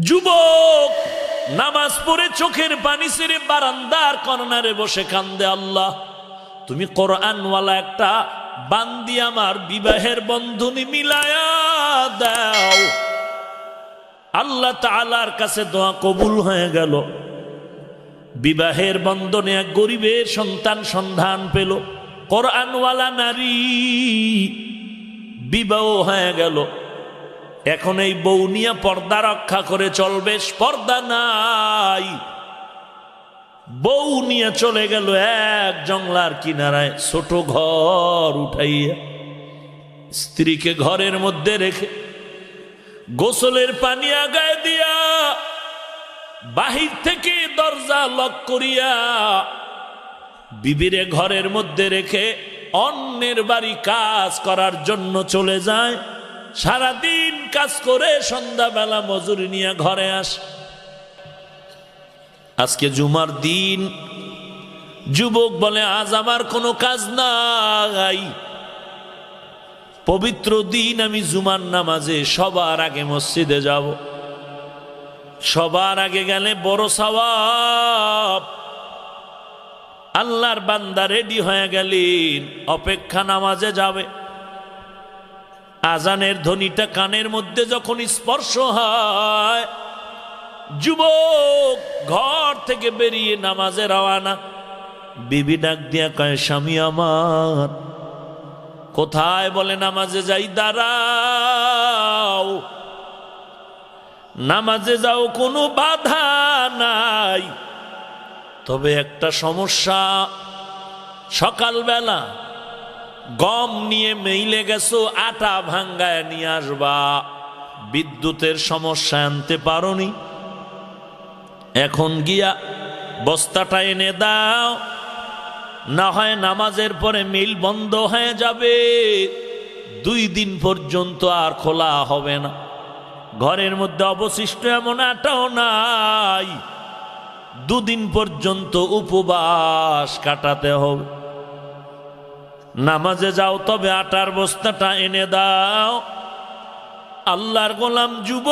যুবক, নামাজ পড়ে চোখের পানি সেরে বারান্দার কর্নারে বসে কান্দে আল্লাহ। তুমি কোরআনওয়ালা একটা বান্দি আমার বিবাহের বন্ধনী মিলায়া দাও। আল্লাহ তাআলার কাছে দোয়া কবুল হয়ে গেল। বিবাহের বন্ধনে এক গরিবের সন্তান সন্ধান পেল। কোরআনওয়ালা নারী বিবাহ হয়ে গেল। এখন এই বউ নিয়ে পর্দা রক্ষা করে চলবে, পর্দা নাই। বউ নিয়ে চলে গেল এক জংলার কিনারায়, ছোট ঘর উঠাইয়া স্ত্রীকে ঘরের মধ্যে রেখে গোসলের পানি আগায় দিয়া বাহির থেকে দরজা লক করিয়া বিবিরে ঘরের মধ্যে রেখে অন্যের বাড়ি কাজ করার জন্য চলে যায়। সারাদিন কাজ করে সন্ধ্যাবেলা মজুরি নিয়ে ঘরে আস। আজকে জুমার দিন। যুবক বলে, আজ আমার কোনো কাজ নাই। পবিত্র দিন আমি জুমার নামাজে সবার আগে মসজিদে যাব। সবার আগে গেলে বড় সওয়াব। আল্লাহর বান্দা রেডি হয়ে গেলেন, অপেক্ষা নামাজে যাবে। আজানের ধ্বনিটা কানের মধ্যে যখন স্পর্শ হয়, যুবক ঘর থেকে বেরিয়ে নামাজে রওয়ানা। বিবি ডাক দিয়া কয়, স্বামী আমার, কোথায় বলে নামাজে যাই? দাঁড়াও। নামাজে যাও, কোনো বাধা নাই। তবে একটা সমস্যা, সকালবেলা গম নিয়ে মেইলে গেছো, আটা ভাঙ্গায় নিয়ে আসবা। বিদ্যুতের সমস্যা আনতে পারোনি। এখন গিয়া বস্তাটা এনে দাও, না হয় নামাজের পরে মিল বন্ধ হয়ে যাবে। দুই দিন পর্যন্ত আর খোলা হবে না। ঘরের মধ্যে অবশিষ্ট এমন আটাও নাই। দুদিন পর্যন্ত উপবাস কাটাতে হবে। নামাজে যাও, তবে আটার বস্তাটা এনে দাও। আল্লাহর গোলাম যুব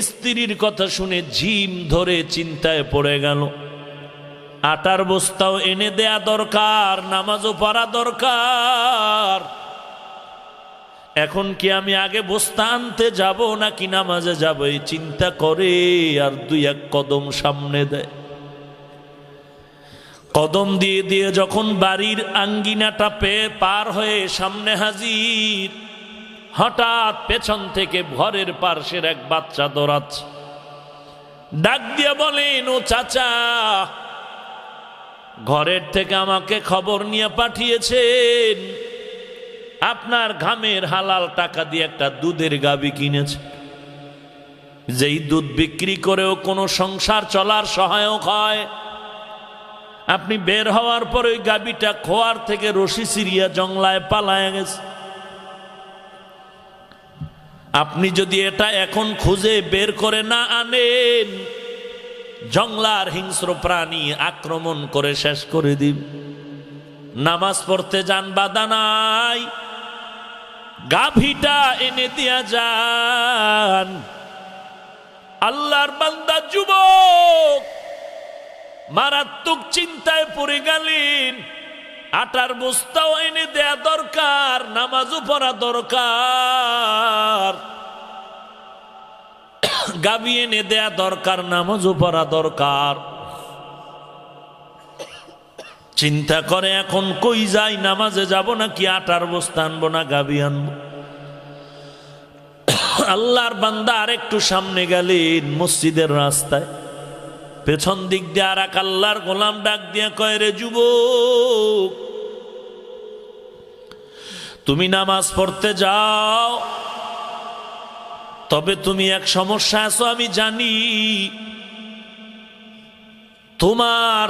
স্ত্রীর কথা শুনে ঝিম ধরে চিন্তায় পড়ে গেল। আটার বস্তাও এনে দেয়া দরকার, নামাজও পড়া দরকার। এখন কি আমি আগে বস্তা আনতে যাব নাকি নামাজে যাব? এই চিন্তা করে আর দুই এক কদম সামনে দেয়। কদম দিয়ে দিয়ে যখন বাড়ির আঙ্গিনাটা পেয়ে পার হয়ে সামনে হাজির, হঠাৎ পেছন থেকে ঘরের পার্শ্বের এক বাচ্চা দৌড়াচ্ছে। ডাক দিয়ে বলেন, ও চাচা, ঘরের থেকে আমাকে খবর নিয়ে পাঠিয়েছেন। আপনার ঘামের হালাল টাকা দিয়ে একটা দুধের গাবি কিনেছে। যেই দুধ বিক্রি করেও কোনো সংসার চলার সহায়ক হয় আপনি বের হওয়ার পর ওই গাবিটা খোয়ার থেকে রশি সিরিয়া জংলায় পালায় গেছে। আপনি যদি এটা এখন খুঁজে বের করে না আনেন, জংলার হিংস্র প্রাণী আক্রমণ করে শেষ করে দিন নামাজ পড়তে যান, বাধা নাই। গাভীটা এনে দিয়া যান। আল্লাহর বান্দা যুবক মারাত্মক চিন্তায় পড়ে গেলেন। আটার বস্তাও এনে দেয়া দরকার, নামাজও পড়া দরকার। গাবি এনে দেয়া দরকার, নামাজও পড়া দরকার। চিন্তা করে এখন কই যাই, নামাজে যাব নাকি আটার বস্তা আনব না গাবি আনব? আল্লাহর বান্দা আর একটু সামনে গেলেন মসজিদের রাস্তায়। পেছন দিক দিয়ে আর এক আল্লাহর গোলাম ডাক দিয়ে কয়, রে যুবক, তুমি নামাজ পড়তে যাও, তবে তুমি এক সমস্যা আছো, আমি জানি। তোমার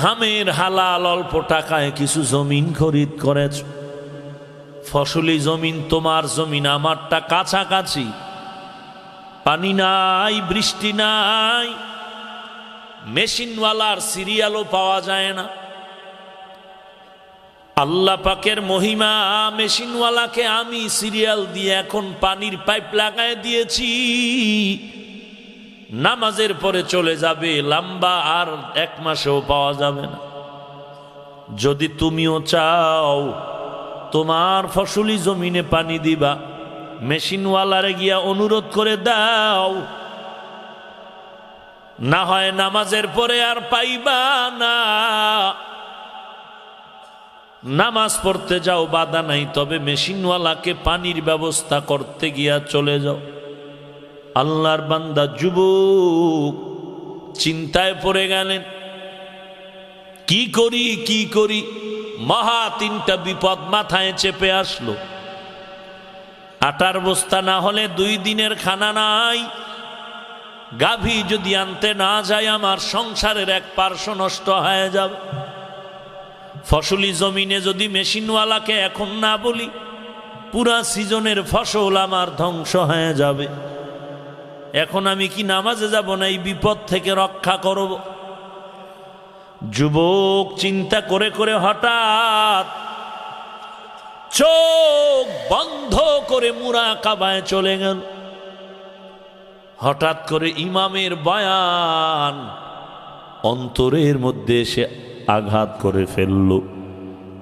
ঘামের হালাল অল্প টাকায় কিছু জমিন খরিদ করেছ। ফসলি জমিন তোমার জমিন, আমারটা কাছাকাছি। পানি নাই, বৃষ্টি নাই মেশিনওয়ালার সিরিয়ালও পাওয়া যায় না। আল্লাহ পাকের মহিমা, মেশিনওয়ালাকে আমি সিরিয়াল দিয়ে এখন পানির পাইপ লাগায় দিয়েছি। নামাজের পরে চলে যাবে, লম্বা আর এক মাসেও পাওয়া যাবে না। যদি তুমিও চাও, তোমার ফসলি জমিনে পানি দিবা, মেশিনওয়ালারে গিয়া অনুরোধ করে দাও না হয় নামাজের পরে আর পাইবা না। নামাজ পড়তে যাও, বাধা নাই, তবে মেশিনওয়ালাকে পানির ব্যবস্থা করতে গিয়া চলে যাও। আল্লাহর বান্দা যুবক, চিন্তায় পড়ে গেলেন, কি করি কি করি? মহা তিনটা বিপদ মাথায় চেপে আসলো। আটার বস্তা না হলে দুই দিনের খানা নাই। গাভী যদি আনতে না যায়, আমার সংসারের এক পার্শ্ব নষ্ট হয়ে যাবে। ফসলি জমিনে যদি মেশিনওয়ালাকে এখন না বলি, পুরা সিজনের ফসল আমার ধ্বংস হয়ে যাবে। এখন আমি কি নামাজে যাব না এই বিপদ থেকে রক্ষা করব? যুবক চিন্তা করে করে হঠাৎ চোখ বন্ধ করে মুরা কাবায় চলে গেল। হঠাৎ করে ইমামের বয়ান অন্তরের মধ্যে এসে আঘাত করে ফেলল।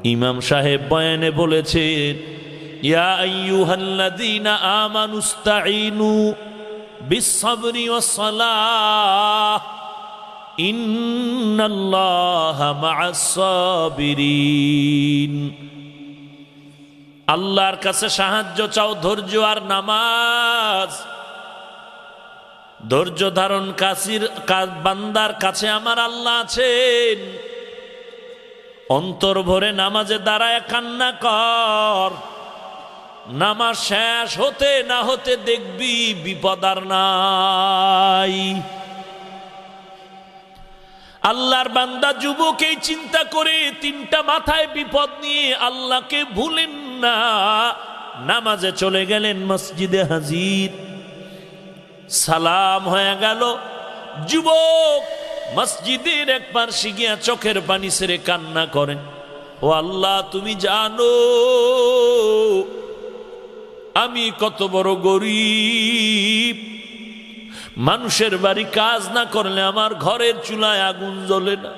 ইমাম সাহেব বয়ানে বলেছেন আল্লাহর কাছে সাহায্য চাও, ধৈর্য আর নামাজ। ধৈর্য ধারণ কাশির বান্দার কাছে আমার আল্লাহ আছেন। অন্তর ভরে নামাজে দাঁড়ায় কান্না কর। নামাজ শেষ হতে না হতে দেখবি বিপদ আর নাই। আল্লাহর বান্দা যুবকেই চিন্তা করে তিনটা মাথায় বিপদ নিয়ে আল্লাহকে ভুলেন না। নামাজে চলে গেলেন মসজিদে হাজির। সালাম হয়ে গেল। যুবক মসজিদের এক পার্শ্বে গিয়া চোখের পানি সেরে কান্না করেন ও আল্লাহ, তুমি জানো, আমি কত বড় গরিব। মানুষের বাড়ি কাজ না করলে আমার ঘরের চুলায় আগুন জ্বলে না।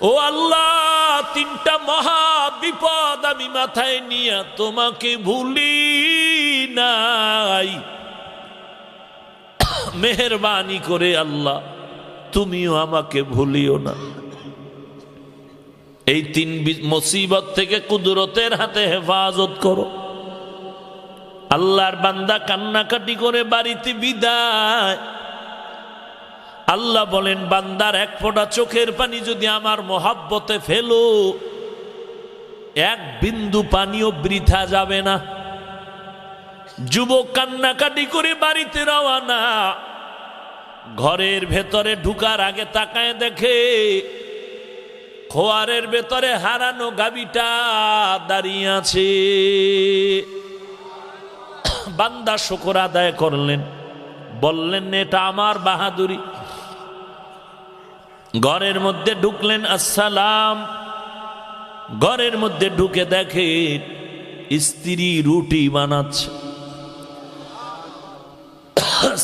ও আল্লাহ, তিনটা মহা বিপদ আমি মাথায় নিয়ে তোমাকে ভুলি নাই। মেহরবানি করে আল্লাহ, তুমিও আমাকে ভুলিও না। এই তিন মুসিবত থেকে কুদরতের হাতে হেফাজত করো। আল্লাহর বান্দা কান্নাকাটি করে বাড়িতে বিদায়। আল্লাহ বলেন, বান্দার এক ফোঁটা চোখের পানি যদি আমার মহাব্বতে ফেলো, এক বিন্দু পানিও বৃথা যাবে না। যুবক কান্নাকাটি করে বাড়িতে রওয়ানা ঘরের ভেতরে ঢুকার আগে তাকায় দেখে খোয়ারের ভেতরে হারানো গাবিটা দাঁড়িয়ে আছে। বান্দা শুকর আদায় করলেন। বললেন, এটা আমার বাহাদুরি। ঘরের মধ্যে ঢুকলেন, আসসালাম। ঘরের মধ্যে ঢুকে দেখে স্ত্রী রুটি বানাচ্ছে।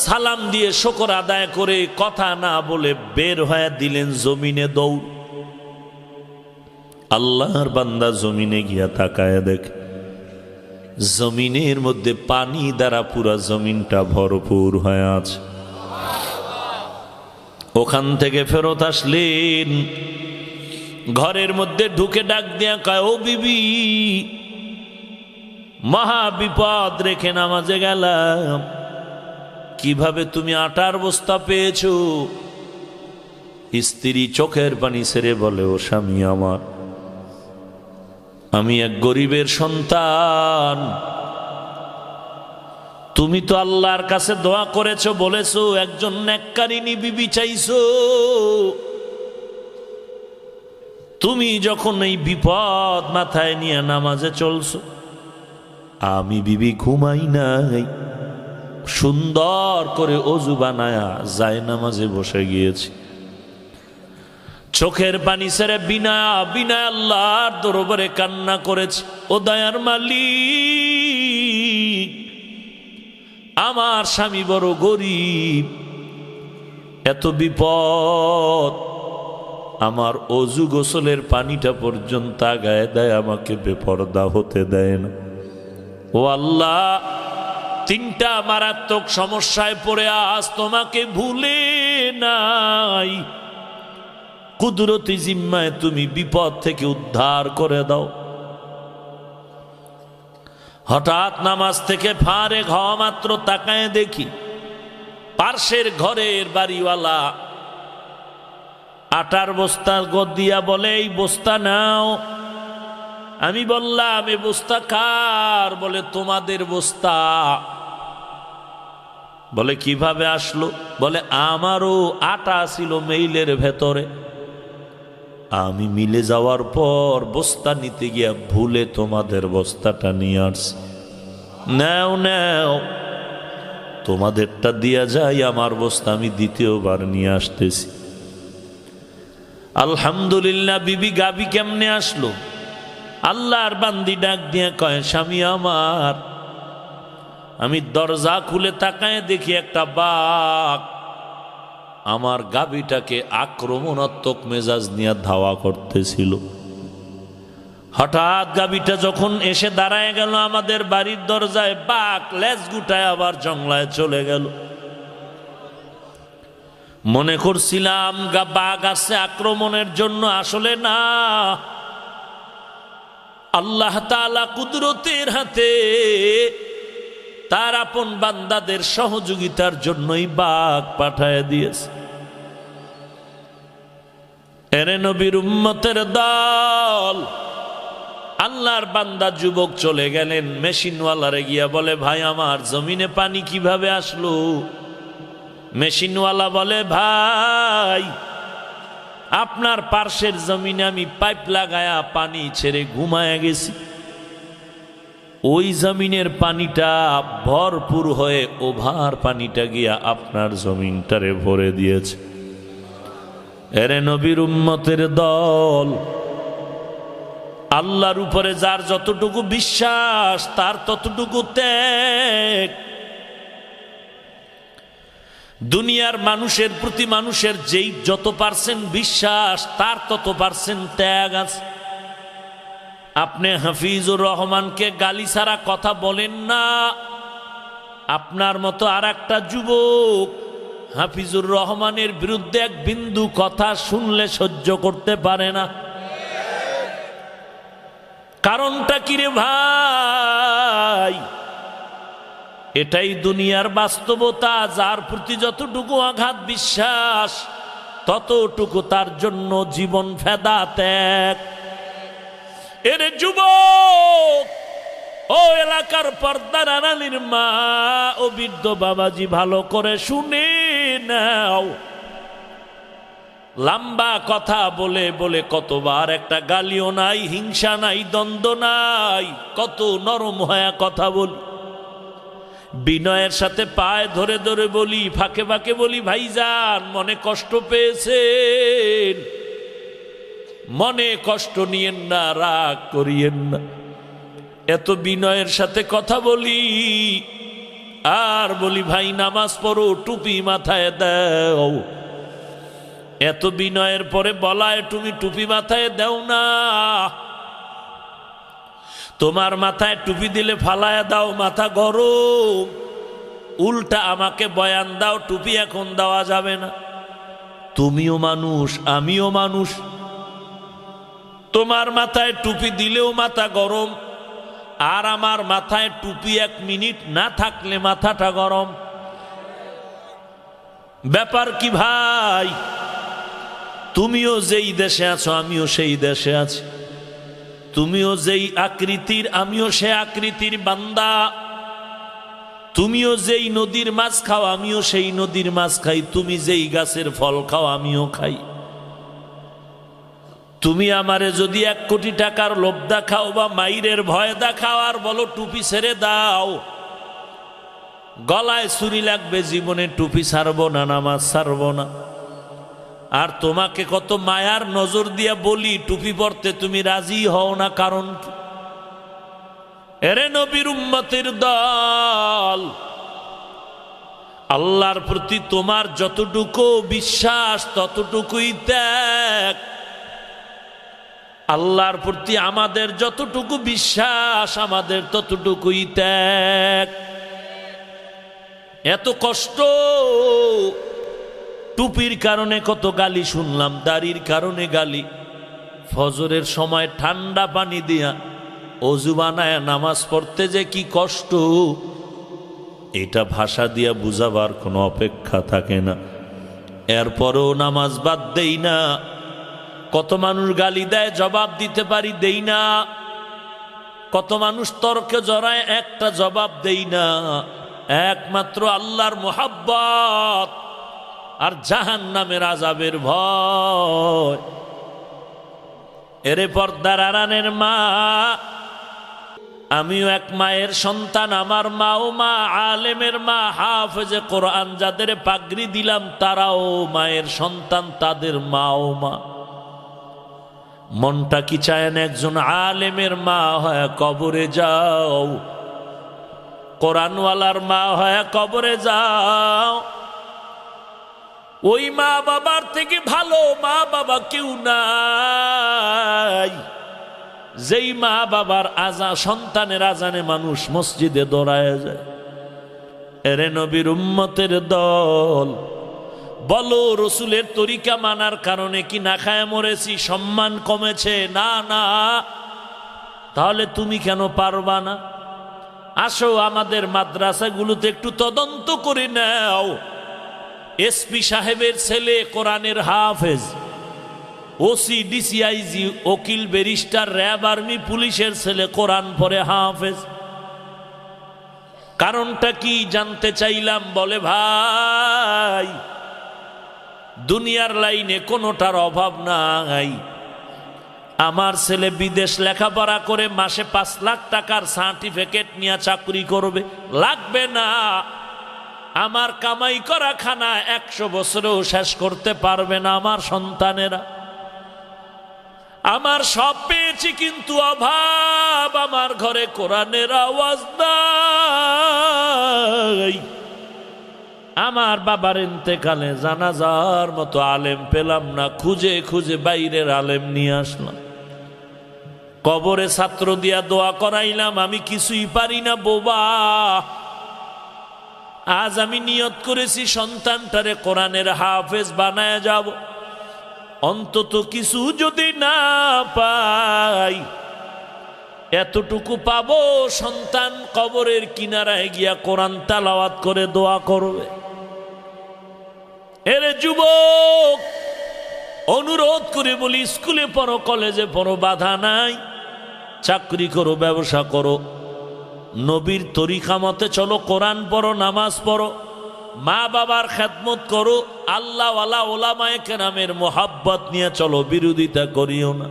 সালাম দিয়ে শকর আদায় করে কথা না বলে বের হয়ে দিলেন জমিনে দৌড়। আল্লাহর বান্দা জমিনে গিয়া তাকায় দেখে। জমিনের মধ্যে পানি দ্বারা পুরা জমিনটা ভরপুর হয়ে আছে। ওখান থেকে ফেরত আসলেন। ঘরের মধ্যে ঢুকে ডাক দিয়া কয়, ও বিবি, মহা বিপদ রেখে নামাজে গেলাম। কীভাবে তুমি আটার বস্তা পেয়েছ? স্ত্রী চোখের পানি সেরে বলে, ও স্বামী আমার, আমি এক গরিবের সন্তান। তুমি তো আল্লাহর কাছে দোয়া করেছ, বলেছ, একজন ন্যাক্কারিনী বিবি চাইছো। তুমি যখন এই বিপদ মাথায় নিয়ে নামাজে চলছো, আমি বিবি ঘুমাই নাই। সুন্দর করে অজু বানায়া যায় নামাজে বসে গিয়েছি। চোখের পানি ছেড়ে বিনা বিনা আল্লাহর দরবারে কান্না করেছে, ও দয়ার মালিক, আমার স্বামী বড় গরিব, এত বিপদ, আমার অজু গোসলের পানিটা পর্যন্ত আগায় দেয়, আমাকে বেপরদা হতে দেয় না। ও আল্লাহ তিনটা মারাত্মক সমস্যায় পড়ে আজ তোমাকে ভুলে নাই। কুদরতি জিম্মায় তুমি বিপদ থেকে উদ্ধার করে দাও। হঠাৎ নামাজ থেকে ফারে খাওয়া মাত্র তাকায় দেখি, পার্শ্বের ঘরের বাড়িওয়ালা আটার বস্তা গদ দিয়া বলে, এই বস্তা নাও। আমি বললাম, এ বস্তা কার? বলে, তোমাদের বস্তা। বলে, কীভাবে আসলো? বলে, আমারও আটা ছিল মেইলের ভেতরে। আমি মিলে যাওয়ার পর বস্তা নিতে গিয়া ভুলে তোমাদের বস্তাটা নিয়ে আসছি। নেও নেও, তোমাদেরটা দিয়া যাই, আমার বস্তা আমি দ্বিতীয়বার নিয়ে আসতেছি। আলহামদুলিল্লাহ, বিবি গাবি কেমনে আসলো? আল্লাহর বান্দি ডাক দিয়ে কয়, স্বামী আমার আমি দরজা খুলে তাকায় দেখি একটা বাঘ আমার গাবিটাকে আক্রমণাত্মক মেজাজ নিয়ে ধাওয়া করতেছিল। হঠাৎ গাবিটা যখন এসে দাঁড়ায় গেল আমাদের বাড়ির দরজায়, বাঘ লেজ গুটায় আবার জংলায় চলে গেল। মনে করছিলাম বাঘ আসছে আক্রমণের জন্য, আসলে না। আল্লাহ তালা কুদরতের হাতে তার আপন বান্দাদের সহযোগিতার জন্যই বাঘ পাঠায় দিয়েছে। এরে নবীর উম্মতের দল। আল্লাহর বান্দা যুবক চলে গেলেন, মেশিনওয়ালারে গিয়া বলে, ভাই, আমার জমিনে পানি কীভাবে আসলো? মেশিনওয়ালা বলে, ভাই, আপনার পার্শ্বের জমিনে আমি পাইপ লাগায়া পানি ছেড়ে ঘুমায়া গেছি। ওই জমিনের পানিটা ভরপুর হয়ে ওভার পানিটা গিয়া আপনার জমিনটারে ভরে দিয়েছে। এরে নবীর উম্মতের দল, আল্লাহর উপরে যার যতটুকু বিশ্বাস, তার ততটুকু ত্যাগ। দুনিয়ার মানুষের প্রতি মানুষের যেই যত পার্সেন্ট বিশ্বাস, তার তত পার্সেন্ট ত্যাগ আছে। আপনি হাফিজুর রহমানকে গালি ছাড়া কথা বলেন না। আপনার মতো আর একটা যুবক হাফিজুর রহমানের বিরুদ্ধে এক বিন্দু কথা শুনলে সহ্য করতে পারে না। কারণটা কি রে ভাই? এটাই দুনিয়ার বাস্তবতা, যার প্রতি যতটুকু আঘাত বিশ্বাস, ততটুকু তার জন্য জীবন ফেদা ত্যাগ। এর যুবক, ও এলাকার পর্দার আনালির মা ও বৃদ্ধ বাবাজি, ভালো করে শুনে নাও। লম্বা কথা বলে বলে কতবার একটা গালিও নাই, হিংসা নাই, দ্বন্দ্ব নাই, কত নরম হয়া কথা বলি। বিনয়ের সাথে পায়ে ধরে ধরে বলি, ফাঁকে ফাঁকে বলি, ভাইজান মনে কষ্ট পেয়েছেন। মনে কষ্ট নিয়েন না, রাগ করিয়েন না। এত বিনয়ের সাথে কথা বলি, আর বলি, ভাই, নামাজ পড়ো, টুপি মাথায় দাও। এত বিনয়ের পরে বলায়, তুমি টুপি মাথায় দাও না। তোমার মাথায় টুপি দিলে ফালায় দাও, মাথা গরম। উল্টা আমাকে বয়ান দাও, টুপি এখন দেওয়া যাবে না। তুমিও মানুষ, আমিও মানুষ। তোমার মাথায় টুপি দিলেও মাথা গরম, আর আমার মাথায় টুপি এক মিনিট না থাকলে মাথাটা গরম। ব্যাপার কি ভাই? তুমিও যেই দেশে আছো, আমিও সেই দেশে আছি। তুমিও যেই আকৃতির, আমিও সে আকৃতির বান্দা। তুমিও যেই নদীর মাছ খাও, আমিও সেই নদীর মাছ খাই। তুমি যেই গাছের ফল খাও, আমিও খাই। তুমি আমারে যদি এক কোটি টাকার লোভ দেখাও বা মাইরের ভয় দেখাও, আর বলো টুপি ছেড়ে দাও। গলায় ছুরি লাগবে, জীবনে টুপি ছাড়বো না, নামাজ ছাড়বো না। আর তোমাকে কত মায়ার নজর দিয়া বলি, টুপি পরতে তুমি রাজি হও না, কারণ? এরে নবীর উম্মতের দল, আল্লাহর প্রতি তোমার যতটুকু বিশ্বাস, ততটুকুই ত্যাগ। আল্লাহর প্রতি আমাদের যতটুকু বিশ্বাস, আমাদের ততটুকুই ত্যাগ। এত কষ্ট, টুপির কারণে কত গালি শুনলাম, দাড়ির কারণে গালি। ফজরের সময় ঠান্ডা পানি দিয়া অজু বানায় নামাজ পড়তে যে কি কষ্ট। এটা ভাষা দিয়া বুঝাবার কোনো অপেক্ষা থাকে না। এরপরেও নামাজ বাদ দেই না। কত মানুষ গালি দেয়, জবাব দিতে পারি দেই না। কত মানুষ তর্কে জড়ায়, একটা জবাব দেই না। একমাত্র আল্লাহর মোহাব্বত আর জাহান নামের আজাবের ভয়। এরে পর্দার আরানের মা, আমিও এক মায়ের সন্তান, আমার মাও মা, আলেমের মা, হাফেজে কোরআন যাদের পাগড়ি দিলাম, তারাও মায়ের সন্তান, তাদের মাও মা। মনটা কি চায় না একজন আলেমের মা হয় কবরে যাও? কোরআনওয়ালার মা হয় কবরে যাও। ওই মা বাবার থেকে ভালো মা বাবা কেউ নাই। যেই মা বাবার আজা সন্তানের আজানে মানুষ মসজিদে দৌড়ায় যায়। এরে নবীর উম্মতের দল বলো, রসুলের তরিকা মানার কারণে কি না খায় মরেছি? সম্মান কমেছে? না না। তাহলে তুমি কেন পারবা না? আসো আমাদের মাদ্রাসাগুলোতে একটু তদন্ত করে নাও। এসপি সাহেবের ছেলে, কোরআনের হাফেজ। ওসি ডিসিআইজি ওকিল ব্যারিস্টার, র্যাব আর্মি, পুলিশের ছেলে, কোরআন পরে হাফেজ। কারণটা কি জানতে চাইলাম? বলে, ভাই দুনিয়ার লাইনে কোনোটার অভাব নাই। আমার ছেলে বিদেশ লেখাপড়া করে মাসে পাঁচ লাখ টাকার সার্টিফিকেট নিয়ে চাকরি করবে। লাগবে না। আমার কামাই করা খানা একশো বছরেও শেষ করতে পারবে না আমার সন্তানেরা। আমার সব পেয়েছি কিন্তু অভাব। আমার ঘরে কোরআনের আওয়াজ নাই। আমার বাবার ইন্তেকালে জানাজার মতো আলেম পেলাম না, খুঁজে খুঁজে বাইরের আলেম নিয়ে আসলাম। কবরে ছাত্র দিয়া দোয়া করাইলাম, আমি কিছুই পারি না, বোবা। আজ আমি নিয়ত করেছি সন্তানটারে কোরআনের হাফেজ বানায় যাব। অন্তত কিছু যদি না পাই, এতটুকু পাবো, সন্তান কবরের কিনারায় গিয়া কোরআন তালাওয়াত করে দোয়া করবে। এরে যুবক, অনুরোধ করে বলি, স্কুলে পড়ো, কলেজে পড়ো, বাধা নাই। চাকরি করো, ব্যবসা করো। নবীর তরিকা মতে চলো, কোরআন পড়ো, নামাজ পড়ো। মা বাবার খেদমত করো, আল্লাহ আল্লাহ ওলামায় কেরামের মোহাব্বত নিয়ে চলো, বিরোধিতা করিও না।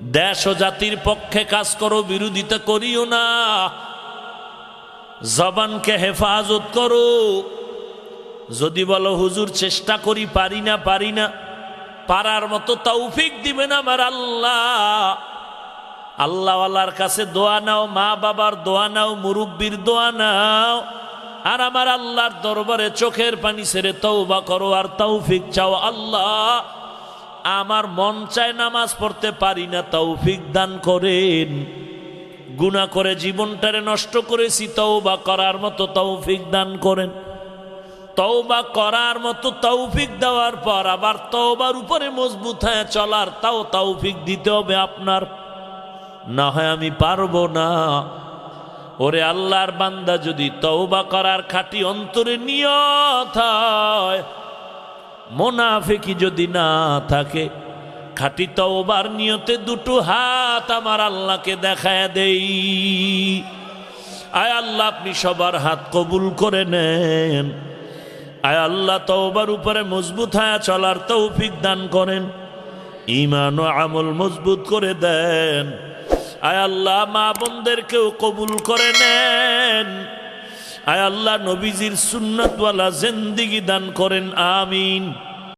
দেশ ও জাতির পক্ষে কাজ করো, বিরোধিতা করিও না। জবানকে হেফাজত করো। যদি বলো, হুজুর, চেষ্টা করি, পারি না পারি না। পারার মতো তৌফিক দিবেন আমার আল্লাহ। আল্লাহ আল্লাহর কাছে দোয়া নাও, মা বাবার দোয়া নাও, মুরব্বীর দোয়া নাও। আর আমার আল্লাহর দরবারে চোখের পানি ছেড়ে তৌবা করো আর তৌফিক চাও আল্লাহ। আমার মন চায় নামাজ পড়তে পারি না, তৌফিক দান করেন। গুণা করে জীবনটারে নষ্ট করেছি তৌবা করার মতো তৌফিক দান করেন। তৌবা করার মতো তৌফিক দেওয়ার পর আবার তৌবার উপরে মজবুত হয়ে চলার তাও তৌফিক দিতে হবে আপনার। না হয় আমি পারব না। ওরে আল্লাহর বান্দা, যদি তৌবা করার খাটি অন্তরে নিয়ত হয়, মোনাফেকি যদি না থাকে, খাটি তওবার নিয়তে দুটো হাত আমার আল্লাহকে দেখায় দেই। আয় আল্লাহ, আপনি সবার হাত কবুল করে নেন। আয় আল্লাহ তওবার উপরে মজবুত হয়ে চলার তৌফিক দান করেন। ইমান ও আমল মজবুত করে দেন। আয় আল্লাহ মা বোনদেরকেও কবুল করে নেন। আয় আল্লাহ নবীজির সুন্নতওয়ালা জেন্দিগি দান করেন, আমিন।